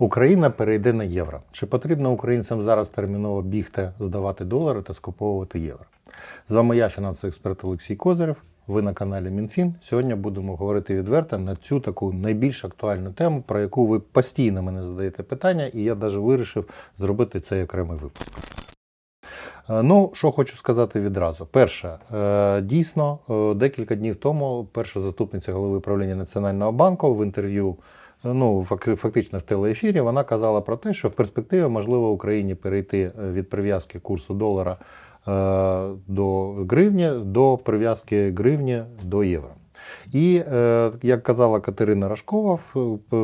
Україна перейде на євро. Чи потрібно українцям зараз терміново бігти, здавати долари та скуповувати євро? З вами я, фінансовий експерт Олексій Козирев. Ви на каналі МінФін. Сьогодні будемо говорити відверто на цю таку найбільш актуальну тему, про яку ви постійно мене задаєте питання, і я навіть вирішив зробити цей окремий випуск. Е, Ну, що хочу сказати відразу. Перше, е, дійсно, е, декілька днів тому перша заступниця голови правління Національного банку в інтерв'ю, ну фак- фактично в телеефірі, вона казала про те, що в перспективі можливо Україні перейти е, від прив'язки курсу долара е, до гривні до прив'язки гривні до євро. І е, як казала Катерина Рашкова,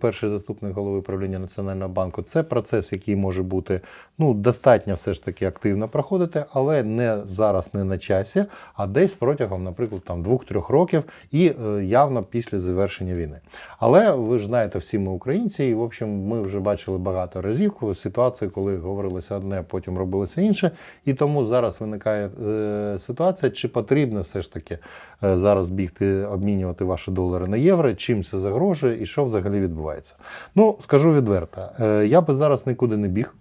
перший заступник голови правління Національного банку, це процес, який може бути ну, достатньо все ж таки активно проходити, але не зараз, не на часі, а десь протягом, наприклад, там двох-трьох років і е, явно після завершення війни. Але ви ж знаєте, всі ми українці, і в общем, ми вже бачили багато разів ситуації, коли говорилося одне, потім робилося інше. І тому зараз виникає е, ситуація, чи потрібно все ж таки зараз бігти, обмінювати ваші долари на євро, чим це загрожує і що взагалі відбувається. Ну, скажу відверто, е, я би зараз нікуди не біг.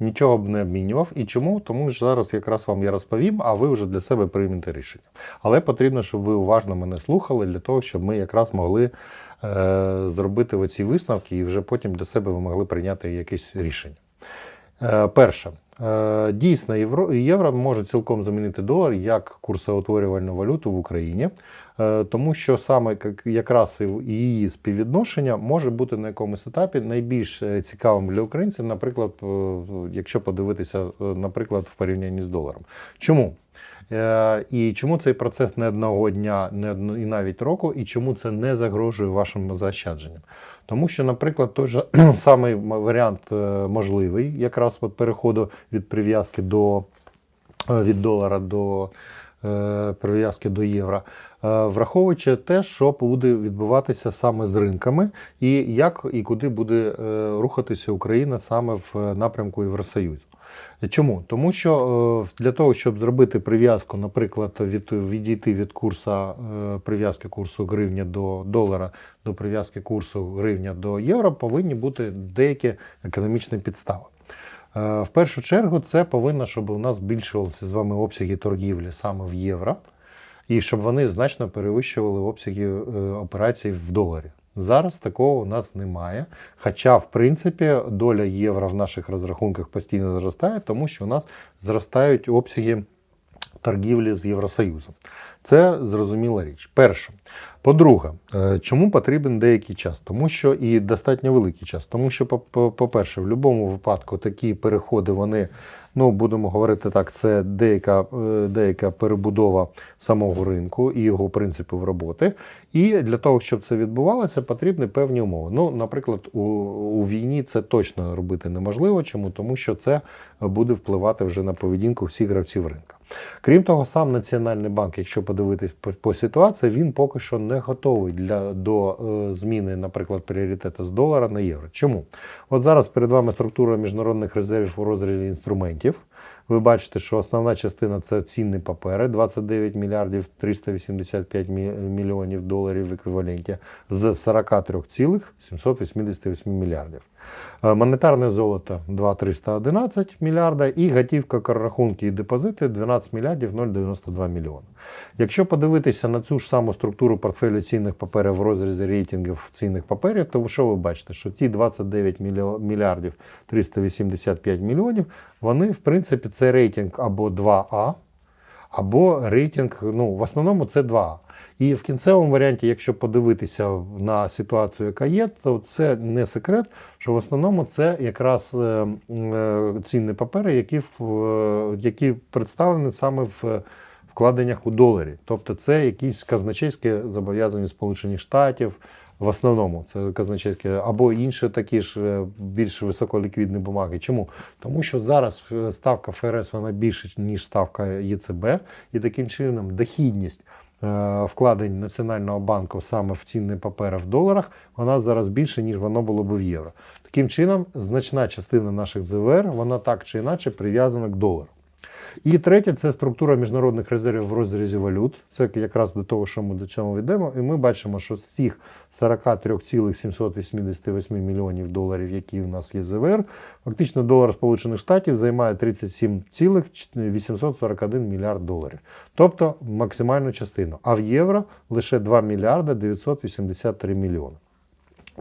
Нічого б не обмінював. І чому? Тому що зараз якраз вам я розповім, а ви вже для себе приймете рішення. Але потрібно, щоб ви уважно мене слухали для того, щоб ми якраз могли е, зробити оці висновки і вже потім для себе ви могли прийняти якесь рішення. Е, перше, е, дійсно, євро, євро може цілком замінити долар як курсоутворювальну валюту в Україні, тому що саме як- якраз її співвідношення може бути на якомусь етапі найбільш е, цікавим для українців, наприклад, е, якщо подивитися, е, наприклад, в порівнянні з доларом. Чому? Е, І чому цей процес не одного дня, не одно, і навіть року, і чому це не загрожує вашим заощадженням? Тому що, наприклад, той же самий варіант е, можливий, якраз от переходу від прив'язки до е, від долара до е, прив'язки до євро, е, враховуючи те, що буде відбуватися саме з ринками, і як і куди буде е, рухатися Україна саме в напрямку Євросоюзу. Чому? Тому що е, для того, щоб зробити прив'язку, наприклад, від, відійти від курсу е, прив'язки курсу гривня до долара до прив'язки курсу гривня до євро, повинні бути деякі економічні підстави. Е, В першу чергу, це повинно, щоб у нас збільшувалися з вами обсяги торгівлі саме в євро, і щоб вони значно перевищували обсяги е, операцій в доларі. Зараз такого у нас немає. Хоча, в принципі, доля євро в наших розрахунках постійно зростає, тому що у нас зростають обсяги торгівлі з Євросоюзом. Це зрозуміла річ. Перше. По-друге, е, чому потрібен деякий час? Тому що і достатньо великий час. Тому що, по- по- по-перше, в будь-якому випадку такі переходи, вони, ну будемо говорити так, це деяка, е, деяка перебудова самого ринку і його принципів роботи. І для того, щоб це відбувалося, потрібні певні умови. Ну, наприклад, у, у війні це точно робити неможливо. Чому? Тому що це буде впливати вже на поведінку всіх гравців ринку. Крім того, сам Національний банк, якщо подивитись по, ситуації, він поки що не готовий для, до е, зміни, наприклад, пріоритету з долара на євро. Чому? От зараз перед вами структура міжнародних резервів у розрізі інструментів. Ви бачите, що основна частина це цінні папери 29 мільярдів 385 мі- мільйонів доларів в еквіваленті з 43,788 мільярдів. Е, Монетарне золото 2,311 мільярда і готівка, рахунки і депозити 12 мільярдів 0,92 мільйона. Якщо подивитися на цю ж саму структуру портфелю цінних паперів в розрізі рейтингів цінних паперів, то що ви бачите, що ті 29 мільярдів 385 мільйонів, вони в принципі це рейтинг або 2А, або рейтинг, ну в основному це 2А. І в кінцевому варіанті, якщо подивитися на ситуацію, яка є, то це не секрет, що в основному це якраз е, е, цінні папери, які, які представлені саме в вкладеннях у доларі. Тобто це якісь казначейські зобов'язання Сполучених Штатів. В основному це казначейські або інші такі ж е, більш високоліквідні бумаги. Чому? Тому що зараз е, ставка ФРС вона більше, ніж ставка ЄЦБ, і таким чином дохідність е, вкладень Національного банку саме в цінні папери в доларах, вона зараз більше, ніж воно було б в євро. Таким чином, значна частина наших ЗВР, вона так чи інакше прив'язана к долару. І третє це структура міжнародних резервів в розрізі валют. Це якраз до того, що ми до чого йдемо. І ми бачимо, що з цих 43,788 мільйонів доларів, які у нас є ЗВР, фактично долар Сполучених Штатів займає 37,841 мільярд доларів. Тобто максимальну частину. А в євро лише 2 мільярда 983 мільйони.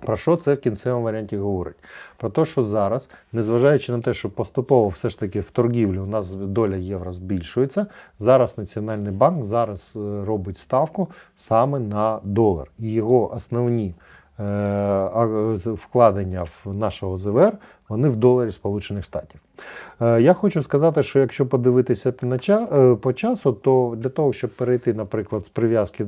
Про що це в кінцевому варіанті говорить? Про те, що зараз, незважаючи на те, що поступово все ж таки в торгівлі у нас доля євро збільшується, зараз Національний банк зараз е, робить ставку саме на долар. І його основні е, вкладення в нашого ЗВР вони в доларі Сполучених Штатів. Е, Я хочу сказати, що якщо подивитися е, по часу, то для того, щоб перейти, наприклад, з прив'язки е,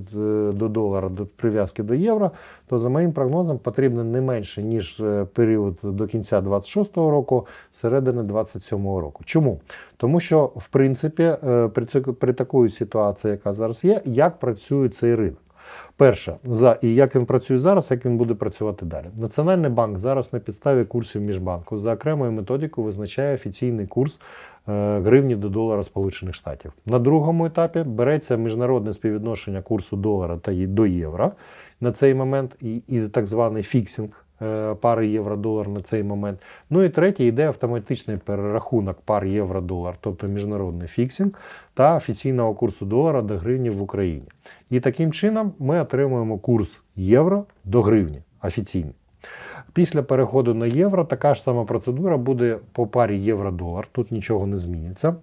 до долара до прив'язки до євро, то за моїм прогнозом потрібно не менше ніж період до кінця 26-го року, середини 27-го року. Чому? Тому що, в принципі, при, при такої ситуації, яка зараз є, як працює цей ринок. Перше, за і як він працює зараз, як він буде працювати далі. Національний банк зараз на підставі курсів міжбанку за окремою методикою визначає офіційний курс е, гривні до долара Сполучених Штатів. На другому етапі береться міжнародне співвідношення курсу долара та до євро на цей момент, і, і так званий фіксинг. Е, Пари євро-долар на цей момент. Ну і третє йде автоматичний перерахунок пар євро-долар, тобто міжнародний фіксинг та офіційного курсу долара до гривні в Україні. І таким чином ми отримуємо курс євро до гривні офіційний. Після переходу на євро така ж сама процедура буде по парі євро-долар. Тут нічого не зміниться.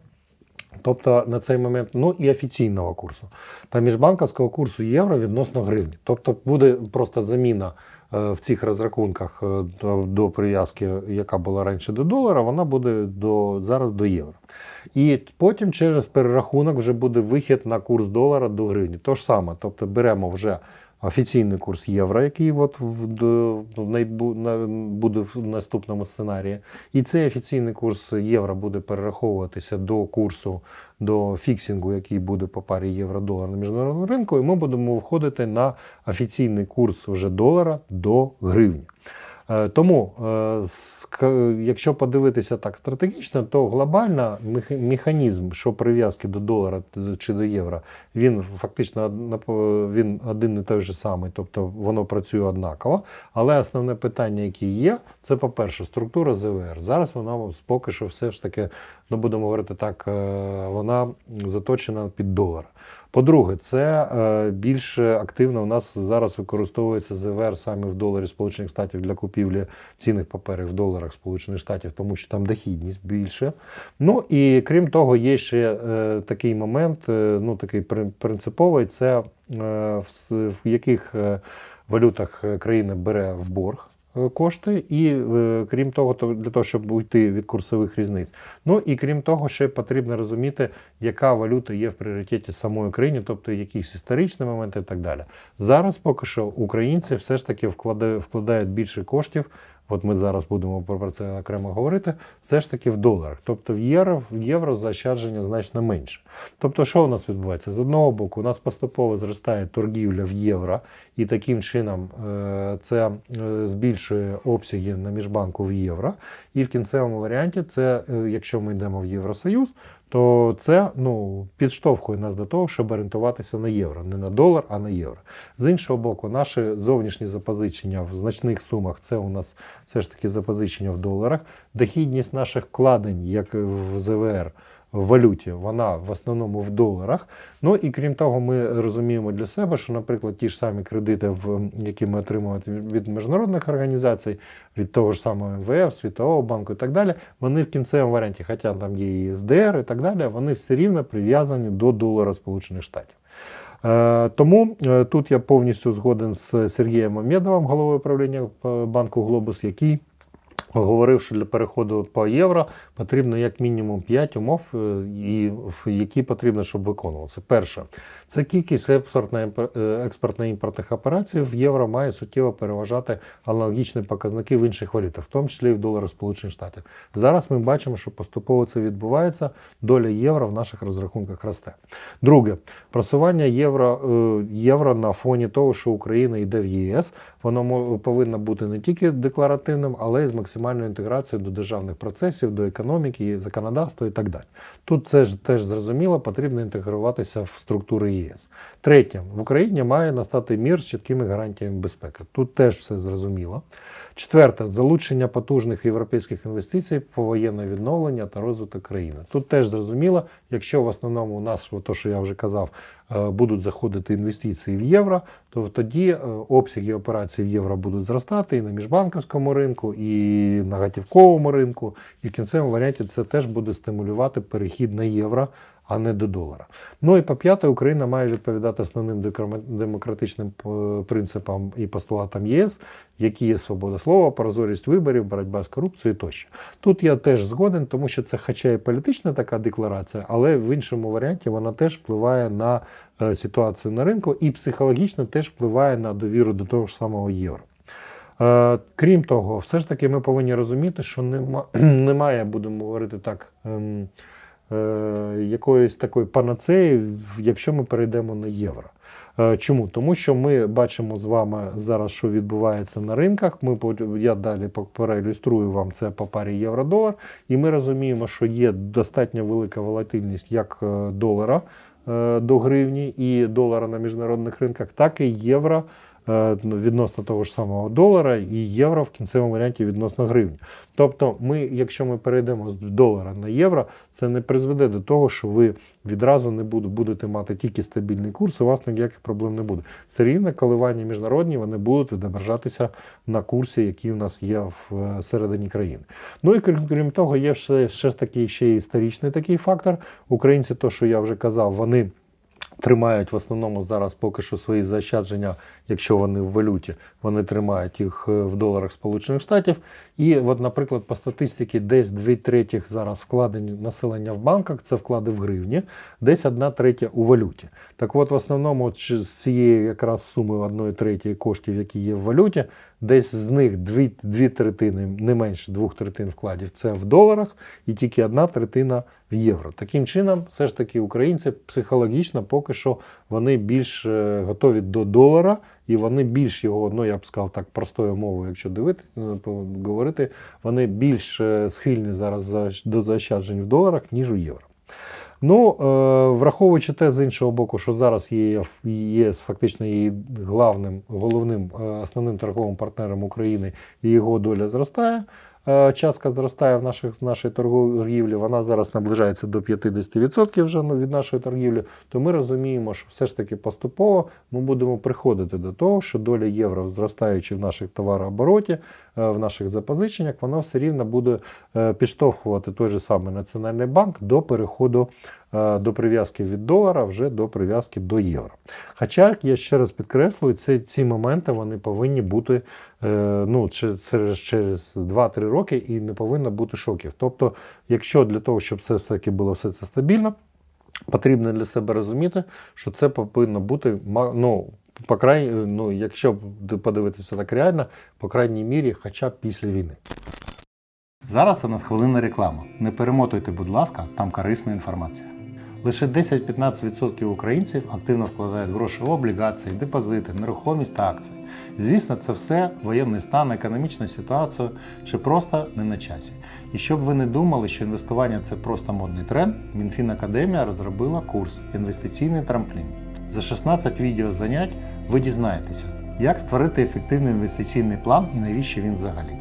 Тобто на цей момент, ну і офіційного курсу та міжбанківського курсу євро відносно гривні. Тобто буде просто заміна в цих розрахунках е, до, прив'язки, яка була раніше до долара, вона буде до, зараз до євро. І потім через перерахунок вже буде вихід на курс долара до гривні. То ж саме, тобто беремо вже офіційний курс євро, який от буде в наступному сценарії. І цей офіційний курс євро буде перераховуватися до курсу, до фіксингу, який буде по парі євро-долар на міжнародному ринку, і ми будемо виходити на офіційний курс вже долара до гривні. Е, Тому, е, якщо подивитися так стратегічно, то глобально механізм, що прив'язки до долара чи до євро, він фактично він один і той же самий, тобто воно працює однаково. Але основне питання, яке є, це, по-перше, структура ЗВР. Зараз вона поки що все ж таки, ну будемо говорити так, е, вона заточена під долар. По-друге, це е, більш активно у нас зараз використовується ЗВР саме в доларі Сполучених Штатів для купівлі цінних паперів в доларах Сполучених Штатів, тому що там дохідність більше. Ну і крім того, є ще е, такий момент, е, ну такий принциповий, це в, яких валютах країна бере в борг. Е, Кошти, і е, крім того, то для того, щоб уйти від курсових різниць. Ну і крім того, ще потрібно розуміти, яка валюта є в пріоритеті самої країни, тобто якісь історичні моменти і так далі. Зараз поки що українці все ж таки вкладають, вкладають більше коштів. От ми зараз будемо про це окремо говорити. Все ж таки в доларах. Тобто в євро, в євро заощадження значно менше. Тобто, що у нас відбувається? З одного боку, у нас поступово зростає торгівля в євро, і таким чином е, це е, збільшує обсяги на міжбанку в євро. І в кінцевому варіанті, це, е, якщо ми йдемо в Євросоюз, то це ну, підштовхує нас до того, щоб орієнтуватися на євро, не на долар, а на євро. З іншого боку, наші зовнішні запозичення в значних сумах це у нас все ж таки запозичення в доларах. Дохідність наших вкладень, як в ЗВР, валюті, вона в основному в доларах. Ну і крім того, ми розуміємо для себе, що, наприклад, ті ж самі кредити, які ми отримуємо від міжнародних організацій, від того ж самого МВФ, Світового банку і так далі, вони в кінцевому варіанті, хоча там є і СДР і так далі, вони все рівно прив'язані до долара Сполучених Штатів. Е, Тому е, тут я повністю згоден з Сергієм Мамєдовим, головою правління е, банку Глобус, який говорив, що для переходу по євро потрібно як мінімум 5 умов, е, і які потрібно, щоб виконувалися. Перше, це кількість експортно-імпортних операцій в євро має суттєво переважати аналогічні показники в інших валютах, в тому числі і в доларах Сполучених Штатів. Зараз ми бачимо, що поступово це відбувається. Доля євро в наших розрахунках росте. Друге, просування євро, е, євро на фоні того, що Україна йде в ЄС, воно повинно бути не тільки декларативним, але й з максимальною інтеграцією до державних процесів, до економіки, законодавства і так далі. Тут це ж теж зрозуміло, потрібно інтегруватися в структури ЄС. Третє, в Україні має настати мір з чіткими гарантіями безпеки. Тут теж все зрозуміло. Четверте, залучення потужних європейських інвестицій, повоєнне відновлення та розвиток країни. Тут теж зрозуміло, якщо в основному у нас, то що я вже казав, будуть заходити інвестиції в євро, то тоді е, обсяги операцій в євро будуть зростати і на міжбанківському ринку, і на готівковому ринку. І в кінцевому варіанті це теж буде стимулювати перехід на євро, а не до долара. Ну і по п'яте, Україна має відповідати основним демократичним е, принципам і постулатам ЄС, які є свобода слова, прозорість виборів, боротьба з корупцією тощо. Тут я теж згоден, тому що це, хоча і політична така декларація, але в іншому варіанті вона теж впливає на е, ситуацію на ринку і психологічно теж впливає на довіру до того ж самого євро. Е, Крім того, все ж таки ми повинні розуміти, що нема, немає, будемо говорити так, ем, якоїсь такої панацеї, якщо ми перейдемо на євро. Е, Чому? Тому що ми бачимо з вами зараз, що відбувається на ринках. Ми я далі проілюструю вам це по парі євро-долар, і ми розуміємо, що є достатньо велика волатильність як е, долара е, до гривні і долара на міжнародних ринках, так і євро е, відносно того ж самого долара і євро в кінцевому варіанті відносно гривні. Тобто, ми, якщо ми перейдемо з долара на євро, це не призведе до того, що ви відразу не будете мати тільки стабільний курс, у вас ніяких проблем не буде. Все рівно коливання міжнародні вони будуть відображатися на курсі, який у нас є в е, середині країни. Ну і крім, крім того, є ще, ще такий ще історичний такий фактор. Українці, то що я вже казав, вони. Тримають в основному зараз поки що свої заощадження, якщо вони в валюті, вони тримають їх е, в доларах Сполучених Штатів. І, от, наприклад, по статистиці, десь дві третіх зараз вкладень населення в банках це вклади в гривні, десь одна третя у валюті. Так от, в основному, з цієї якраз суми одної третьої коштів, які є в валюті, десь з них дві, дві третини, не менше двох третин вкладів це в доларах, і тільки одна третина в євро. Таким чином, все ж таки, українці психологічно поки що вони більш е, готові до долара, і вони більш його, ну я б сказав так, простою мовою, якщо дивитися, говорити, вони більш е, схильні зараз до заощаджень в доларах, ніж у євро. Ну, е, враховуючи те з іншого боку, що зараз є ЄС фактично її главним, головним, е, основним торговим партнером України, і його доля зростає. Е, Частка зростає в наших, нашій торгівлі, вона зараз наближається до 50% вже від нашої торгівлі, то ми розуміємо, що все ж таки поступово ми будемо приходити до того, що доля євро, зростаючи в наших товарообороті, е, в наших запозиченнях, вона все рівно буде е, підштовхувати той же самий Національний банк до переходу до прив'язки від долара вже до прив'язки до євро. Хоча, я ще раз підкреслюю, ці, ці моменти вони повинні бути е, ну, через, через, через 2-3 роки і не повинно бути шоків. Тобто, якщо для того, щоб все все-таки було все це стабільно, потрібно для себе розуміти, що це повинно бути ну, по край, ну, якщо подивитися так реально, по крайній мірі, хоча б після війни. Зараз у нас хвилина реклама. Не перемотуйте, будь ласка, там корисна інформація. Лише 10-15% українців активно вкладають гроші в облігації, депозити, нерухомість та акції. Звісно, це все воєнний стан, економічна ситуація чи просто не на часі. І щоб ви не думали, що інвестування це просто модний тренд, Мінфін Академія розробила курс Інвестиційний трамплін. За 16 відео занять ви дізнаєтеся, як створити ефективний інвестиційний план і навіщо він взагалі.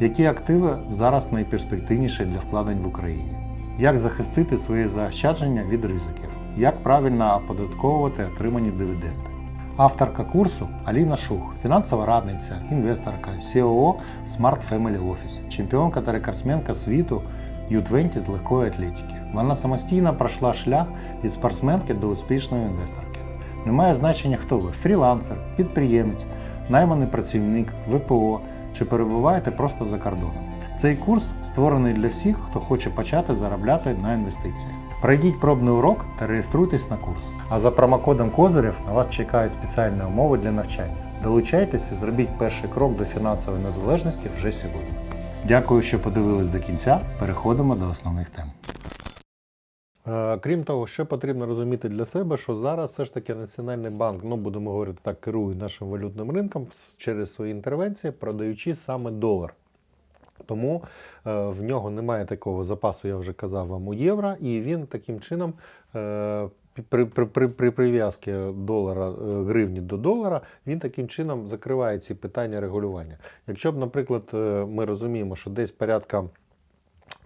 Які активи зараз найперспективніші для вкладень в Україні? Як захистити свої заощадження від ризиків? Як правильно оподатковувати отримані дивіденди? Авторка курсу Аліна Шух, фінансова радниця, інвесторка, COO Smart Family Office, чемпіонка та рекордсменка світу U20 з легкої атлетики. Вона самостійно пройшла шлях від спортсменки до успішної інвесторки. Немає значення, хто ви фрілансер, підприємець, найманий працівник, ВПО чи перебуваєте просто за кордоном. Цей курс створений для всіх, хто хоче почати заробляти на інвестиціях. Пройдіть пробний урок та реєструйтесь на курс. А за промокодом Козирів на вас чекають спеціальні умови для навчання. Долучайтесь і зробіть перший крок до фінансової незалежності вже сьогодні. Дякую, що подивились до кінця. Переходимо до основних тем. Е, Крім того, що потрібно розуміти для себе, що зараз все ж таки Національний банк, ну будемо говорити так, керує нашим валютним ринком через свої інтервенції, продаючи саме долар. Тому е, в нього немає такого запасу, я вже казав вам у євро, і він таким чином е, при, при, при, при прив'язці долара е, гривні до долара, він таким чином закриває ці питання регулювання. Якщо б, наприклад, ми розуміємо, що десь порядка.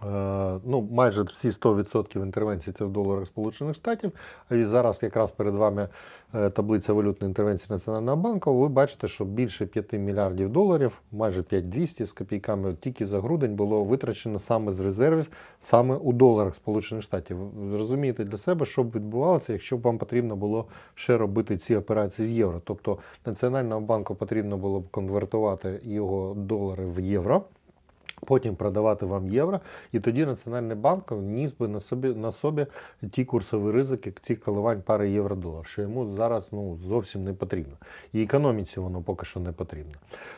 Е, Ну, майже всі 100% інтервенцій це в доларах Сполучених Штатів. І зараз якраз перед вами е, таблиця валютної інтервенції Національного банку. Ви бачите, що більше 5 мільярдів доларів, майже 5200 з копійками, тільки за грудень було витрачено саме з резервів, саме у доларах Сполучених Штатів. Ви розумієте для себе, що б відбувалося, якщо б вам потрібно було ще робити ці операції з євро. Тобто Національному банку потрібно було б конвертувати його долари в євро. Потім продавати вам євро, і тоді Національний банк ніс би на собі на собі ті курсові ризики, ці коливань пари євро-долар, що йому зараз ну зовсім не потрібно. І економіці воно поки що не потрібно.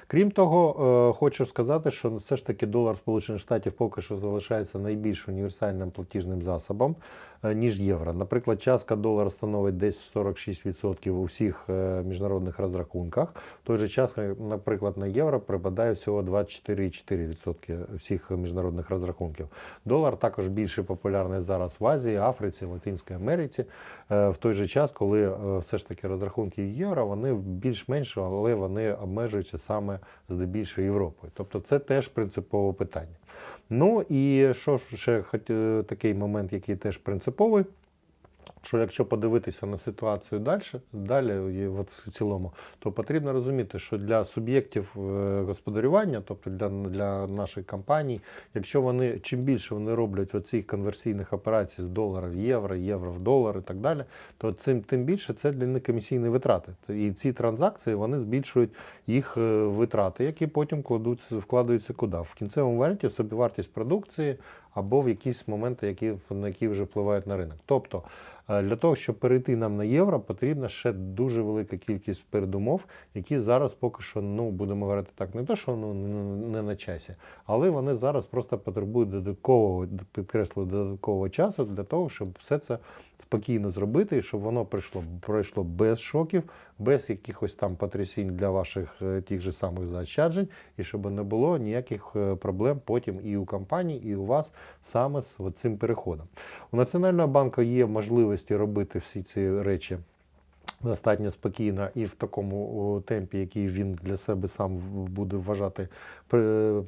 Крім того, е, хочу сказати, що все ж таки долар Сполучених Штатів поки що залишається найбільш універсальним платіжним засобом, е, ніж євро. Наприклад, частка долара становить десь 46% у всіх е, міжнародних розрахунках. В той же час, наприклад, на євро припадає всього 24,4% всіх міжнародних розрахунків. Долар також більше популярний зараз в Азії, Африці, Латинській Америці. Е, В той же час, коли е, все ж таки розрахунки євро, вони більш-менш, але вони обмежуються саме здебільшого Європою. Тобто це теж принципове питання. Ну і що ще хоч, е, такий момент, який теж принциповий. Що якщо подивитися на ситуацію далі, далі і в цілому, то потрібно розуміти, що для суб'єктів е, господарювання, тобто для, для наших компаній, якщо вони чим більше вони роблять оцих конверсійних операцій з долара в євро, євро в долар і так далі, то цим тим більше це для них комісійні витрати. І ці транзакції вони збільшують їх е, витрати, які потім кладуться, вкладаються куди? В кінцевому варіанті собівартість продукції або в якісь моменти, які, на які вже впливають на ринок. Тобто Для того, щоб перейти нам на євро, потрібна ще дуже велика кількість передумов, які зараз поки що, ну будемо говорити так, не те, що ну, не- на часі, але вони зараз просто потребують додаткового, підкреслю, додаткового часу для того, щоб все це спокійно зробити, і щоб воно пройшло, пройшло без шоків, без якихось там потрясінь для ваших е, тих же самих заощаджень, і щоб не було ніяких е, проблем потім і у компанії, і у вас саме з цим переходом. У Національного банку є можливості робити всі ці речі достатньо спокійно і в такому темпі, який він для себе сам буде вважати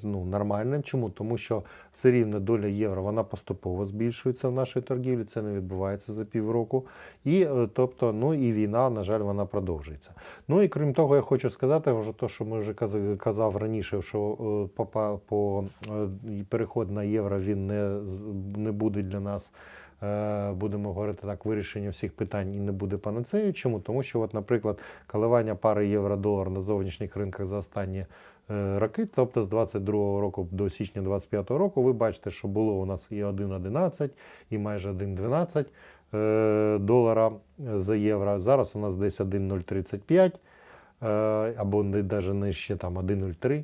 ну, нормальним. Чому? Тому що все рівно доля євро вона поступово збільшується в нашій торгівлі. Це не відбувається за півроку. І е, тобто, ну і війна, на жаль, вона продовжується. Ну і крім того, я хочу сказати, вже то, що ми вже казав, раніше, що е, по, по, по е, переход на євро він не, не буде для нас. Е, Будемо говорити так, вирішення всіх питань і не буде панацею. Чому? Тому що, от, наприклад, коливання пари євро-долар на зовнішніх ринках за останні е, роки, тобто з 22 року до січня 25 року, ви бачите, що було у нас і 1,11, і майже 1,12 е, долара за євро. Зараз у нас десь 1,035 е, або навіть нижче там 1,03.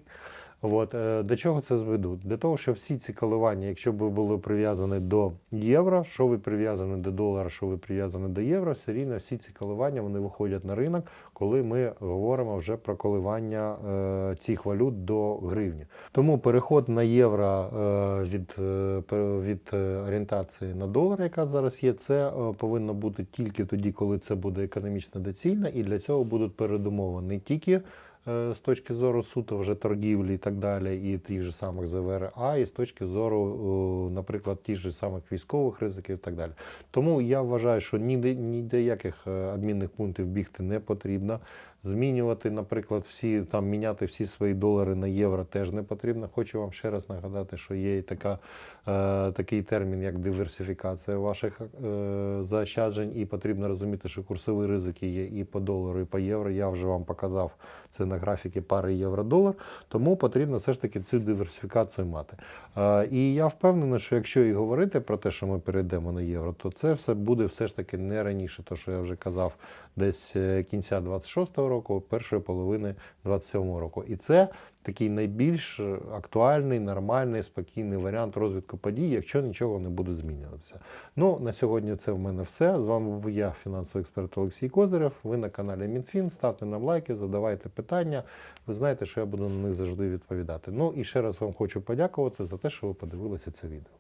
От, е, до чого це зведу? Для того, щоб всі ці коливання, якщо б ви були прив'язані до євро, що ви прив'язані до долара, що ви прив'язані до євро, все рівно всі ці коливання вони виходять на ринок, коли ми говоримо вже про коливання е, цих валют до гривні. Тому переход на євро е, від, е, від е, орієнтації на долар, яка зараз є, це повинно бути тільки тоді, коли це буде економічно доцільно, і для цього будуть передумови не тільки з точки зору суто вже торгівлі і так далі, і тих же самих ЗВР, а і з точки зору, е, наприклад, тих же самих військових ризиків і так далі. Тому я вважаю, що ніде ніяких адмінних обмінних пунктів бігти не потрібно. Змінювати, наприклад, всі там міняти всі свої долари на євро теж не потрібно. Хочу вам ще раз нагадати, що є і така, е, такий термін, як диверсифікація ваших е, заощаджень, і потрібно розуміти, що курсові ризики є і по долару, і по євро. Я вже вам показав це на графіки пари євро-долар. Тому потрібно все ж таки цю диверсифікацію мати. Е, і я впевнений, що якщо і говорити про те, що ми перейдемо на євро, то це все буде все ж таки не раніше, то що я вже казав, десь е, кінця 26-го року, першої половини 2027 року. І це такий найбільш актуальний, нормальний, спокійний варіант розвитку подій, якщо нічого не буде змінюватися. Ну, на сьогодні це в мене все. З вами був я, фінансовий експерт Олексій Козирев. Ви на каналі МінФін. Ставте нам лайки, задавайте питання. Ви знаєте, що я буду на них завжди відповідати. Ну і ще раз вам хочу подякувати за те, що ви подивилися це відео.